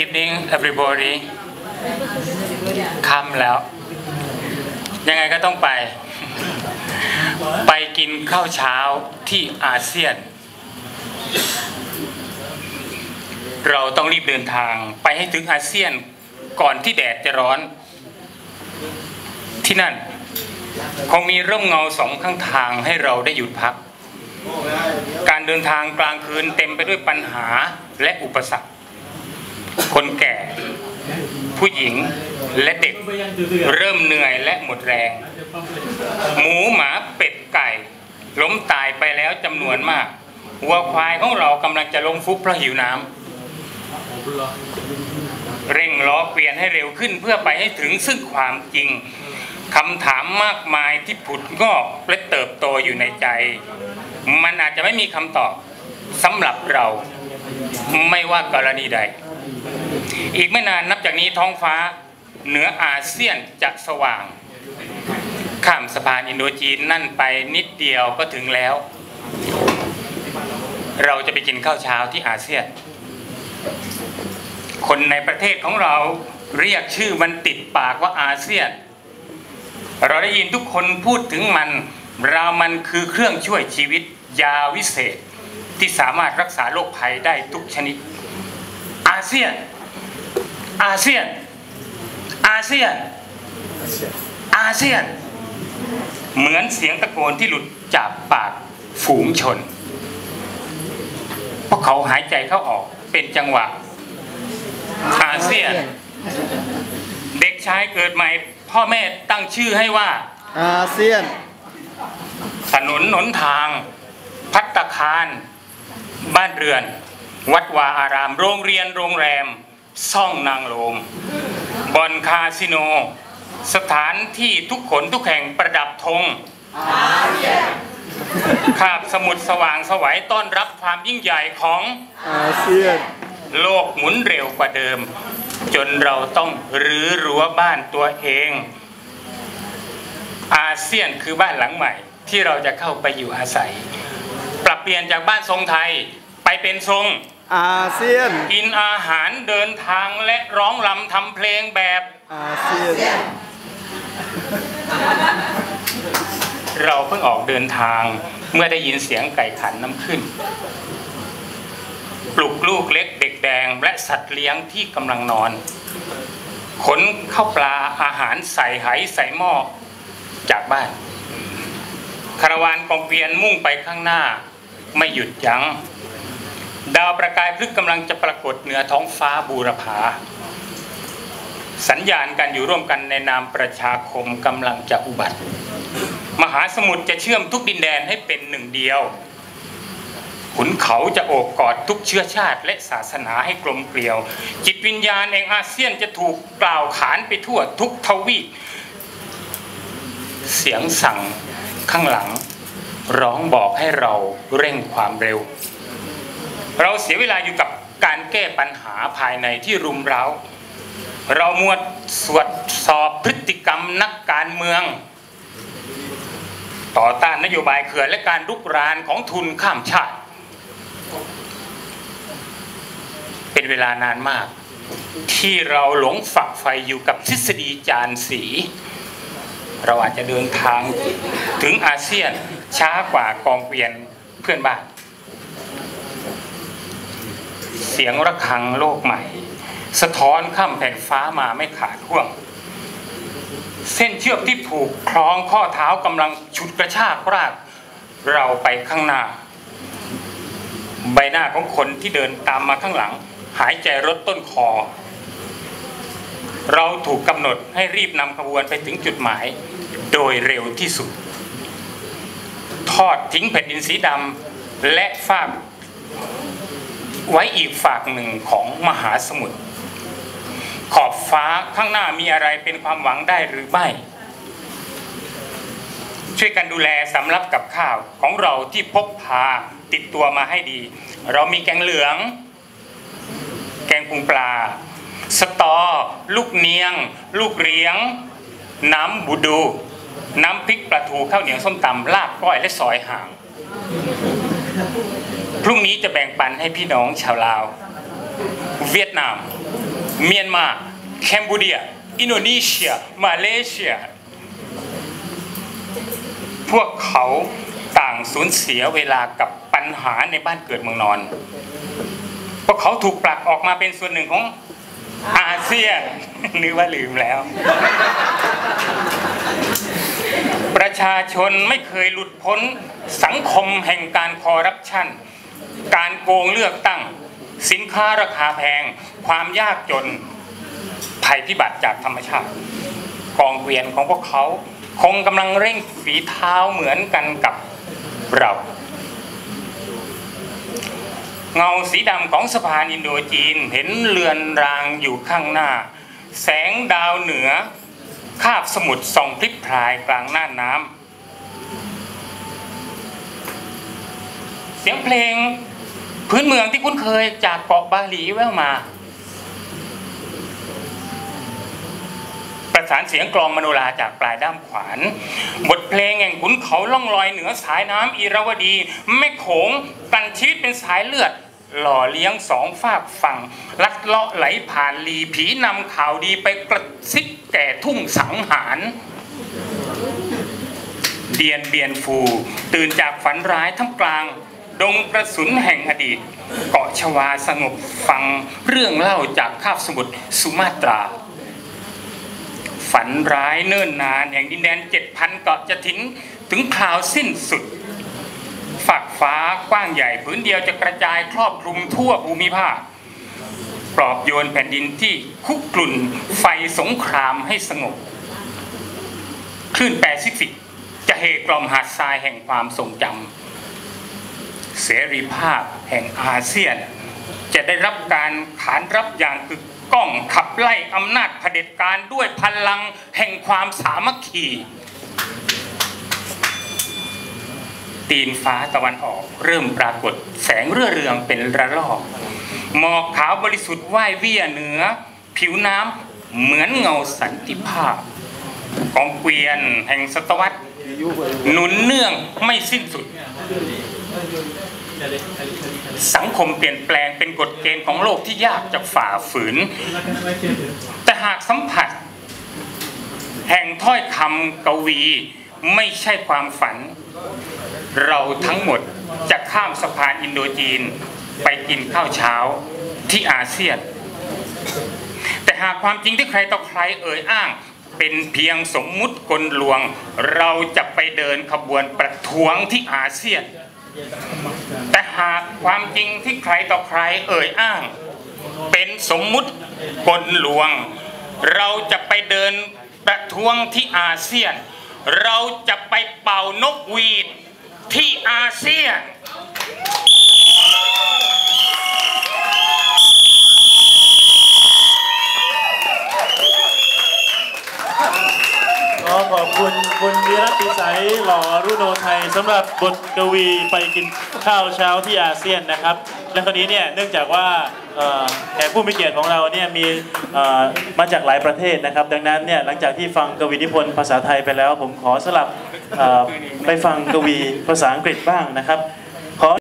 evening everybody ค่ำแล้ว ยังไงก็ต้องไป ไปกินข้าวเช้าที่อาเซียน เราต้องรีบเดินทางไปให้ถึงอาเซียนก่อนที่แดดจะร้อน ที่นั่น คงมีร่มเงาสองข้างทางให้เราได้หยุดพัก การเดินทางกลางคืนเต็มไปด้วยปัญหาและอุปสรรค คนแก่ ผู้หญิงและเด็กเริ่มเหนื่อยและหมดแรง หมูหมาเป็ดไก่ ล้มตายไปแล้วจำนวนมาก วัวควายของเรากำลังจะลงฟุบเพราะหิวน้ำเร่งล้อเกวียนให้เร็วขึ้นเพื่อไปให้ถึงซึ่งความจริงคำถามมากมายที่ผุดงอกและเติบโตอยู่ในใจ มันอาจจะไม่มีคำตอบสำหรับเรา ไม่ว่ากรณีใด อีกไม่นานนับจากนี้ท้องฟ้าเหนืออาเซียนจะสว่าง ข้ามสะพานอินโดจีนนั่นไปนิดเดียวก็ถึงแล้ว เราจะไปกินข้าวเช้าที่อาเซียน คนในประเทศของเราเรียกชื่อมันติดปากว่าอาเซียน เราได้ยินทุกคนพูดถึงมันเรามันคือเครื่องช่วยชีวิตยาวิเศษที่สามารถรักษาโรคภัยได้ทุกชนิด เซียน อาเซียน อาเซียน อาเซียน เหมือนเสียงตะโกนที่หลุดจากปากฝูงชน พวกเขาหายใจเข้าออกเป็นจังหวะ อาเซียน เด็กชายเกิดใหม่ พ่อแม่ตั้งชื่อให้ว่า อาเซียน ถนนหนทาง พัตตาคาร บ้านเรือน วัดวาอาราม โรงเรียนโรงแรม ซ่องนางโลมบอนคาสิโน สถานที่ทุกขนทุกแห่งประดับธงคาบสมุทรสว่างสวัยต้อนรับความยิ่งใหญ่ของอาเซียน โลกหมุนเร็วกว่าเดิม จนเราต้องรื้อรั้วบ้านตัวเอง อาเซียนคือบ้านหลังใหม่ ที่เราจะเข้าไปอยู่อาศัย ปรับเปลี่ยนจากบ้านทรงไทย ไปเป็นทรงอาเซียน กินอาหารเดินทางและร้องรำทำเพลงแบบอาเซียน เราเพิ่งออกเดินทางเมื่อได้ยินเสียงไก่ขันน้ำขึ้น ปลุกลูกเล็กเด็กแดงและสัตว์เลี้ยงที่กำลังนอน ขนข้าวปลาอาหารใส่ไหใส่หม้อจากบ้านคาราวานกองเกวียนมุ่งไปข้างหน้า ไม่หยุดยัง้ง ดาวประกายพลึกกำลังจะปรากฏเหนือท้องฟ้าบูรพาสัญญาณการอยู่ร่วมกันในนามประชาคมกำลังจะอุบัติ มหาสมุทรจะเชื่อมทุกดินแดนให้เป็นหนึ่งเดียว ขุนเขาจะโอบกอดทุกเชื้อชาติ และศาสนาให้กลมเกลียว จิตวิญญาณแห่งอาเซียนจะถูกกล่าวขานไปทั่วทุกทวีปเสียงสั่งข้างหลัง ร้องบอกให้เราเร่งความเร็ว เราเสียเวลาอยู่กับการแก้ปัญหาภายในที่รุมเร้า เรามวดสวดสอบพฤติกรรมนักการเมือง ต่อต้านนโยบายเขื่อนและการลุกรานของทุนข้ามชาติ เป็นเวลานานมาก ที่เราหลงฝักใฝ่อยู่กับทฤษฎีจานสี เราอาจจะเดินทางถึงอาเซียนช้ากว่ากองเกวียนเพื่อนบ้าน เสียงระฆังโลกใหม่ สะท้อนข้ามแผ่นฟ้ามาไม่ขาดห่วง เส้นเชือกที่ผูกคล้องข้อเท้ากำลังฉุดกระชากรากเราไปข้างหน้า ใบหน้าของคนที่เดินตามมาข้างหลัง หายใจรถต้นคอ เราถูกกำหนดให้รีบนำขบวนไปถึงจุดหมาย โดยเร็วที่สุด ทอดทิ้งแผ่นดินสีดำและฟาก ไว้อีกฝากหนึ่งของมหาสมุทรขอบฟ้าข้างหน้ามีอะไรเป็นความหวังได้หรือไม่ ช่วยกันดูแลสำรับกับข้าวของเราที่พกพาติดตัวมาให้ดี เรามีแกงเหลือง แกงปุงปลา สตอ ลูกเนียง ลูกเรียง น้ำบูดู น้ำพริกปลาทูข้าวเหนียวส้มตำลาบก้อยและซอยห่าง พรุ่งนี้จะแบ่งปันให้พี่น้องชาวลาว เวียดนาม เมียนมา แคนเบเดีย อินโดนีเซีย มาเลเซีย พวกเขาต่างสูญเสียเวลากับปัญหาในบ้านเกิดเมืองนอน พวกเขาถูกปลักออกมาเป็นส่วนหนึ่งของอาเซียนนึกว่าลืมแล้ว ประชาชนไม่เคยหลุดพ้นสังคมแห่งการคอร์รัปชัน การโกงเลือกตั้ง สินค้าราคาแพง ความยากจนภัยพิบัติจากธรรมชาติ กองเวียนของพวกเขาคงกำลังเร่งฝีเท้าเหมือนกันกับเรา เงาสีดำของสะพานอินโดจีนเห็นเลือนรางอยู่ข้างหน้า แสงดาวเหนือ คาบสมุทรส่องพลิบพลายกลางหน่าน้ำเสียงเพลงพื้นเมืองที่คุ้นเคยจากเกาะบาหลีแว่วมา ประสานเสียงกลองมโนราจากปลายด้ามขวาน บทเพลงแห่งขุนเขาล่องลอยเหนือสายน้ำอีราวดี แม่โขงกันชีวิตเป็นสายเลือด หล่อเลี้ยงสองฝากฝั่งลัดเลาะไหลผ่านลีผีนำข่าวดีไปกระซิบแก่ทุ่งสังหารเดียนเบียนฟู ตื่นจากฝันร้ายท่ามกลาง ดงกระสุนแห่งอดีต เกาะชวาสงบฟังเรื่องเล่าจากคาบสมุทรสุมาตรา ฝันร้ายเนิ่นนานแห่งดินแดนเจ็ดพันเกาะจะถึงถึงคราวสิ้นสุด ฝักฟ้ากว้างใหญ่พื้นเดียวจะกระจายครอบคลุมทั่วภูมิภาค ปลอบโยนแผ่นดินที่คุกกลุ่นไฟสงครามให้สงบ คลื่นแปซิฟิก จะเฮกล่อมหาดทรายแห่งความทรงจำเสรีภาพแห่งอาเซียน จะได้รับการขานรับอย่างกึกก้องขับไล่อำนาจเผด็จการด้วยพลังแห่งความสามัคคี ตีนฟ้าตะวันออก เริ่มปรากฏแสงเรื่อเรืองเป็นระลอกหมอกขาวบริสุทธิ์ว่ายเวี่ยเหนือ ผิวน้ำเหมือนเงาสันติภาพกองเกวียนแห่งศตวรรษหนุนเนื่องไม่สิ้นสุด สังคมเปลี่ยนแปลงเป็นกฎเกณฑ์ของโลกที่ยากจะฝ่าฝืน แต่หากสัมผัส แห่งถ้อยคำกวีไม่ใช่ความฝัน เราทั้งหมดจะข้ามสะพานอินโดจีนไปกินข้าวเช้าที่อาเซียน แต่หากความจริงที่ใครต่อใครเอ่ยอ้าง เป็นเพียงสมมุติกลลวง เราจะไปเดินขบวนประท้วงที่อาเซียน แต่หากความจริงที่ใครต่อใครเอ่ยอ้าง เป็นสมมุติกลลวง เราจะไปเดินประท้วงที่อาเซียน เราจะไปเป่านกหวีด ที่อาเซียนขอขอบคุณคุณวิรัติสัยหล่อรุ่โนไทยสำหรับบทกวีไปกินข้าวเช้าที่อาเซียนนะครับ และคราวนี้เนี่ยเนื่องจากว่าเอ่อแขกผู้มีเกียรติของเราเนี่ยมีเอ่อมาจากหลายประเทศนะครับ ดังนั้นเนี่ยหลังจากที่ฟังกวีนิพนธ์ภาษาไทยไปแล้ว ผมขอสลับเอ่อไปฟังกวีภาษาอังกฤษบ้างนะครับ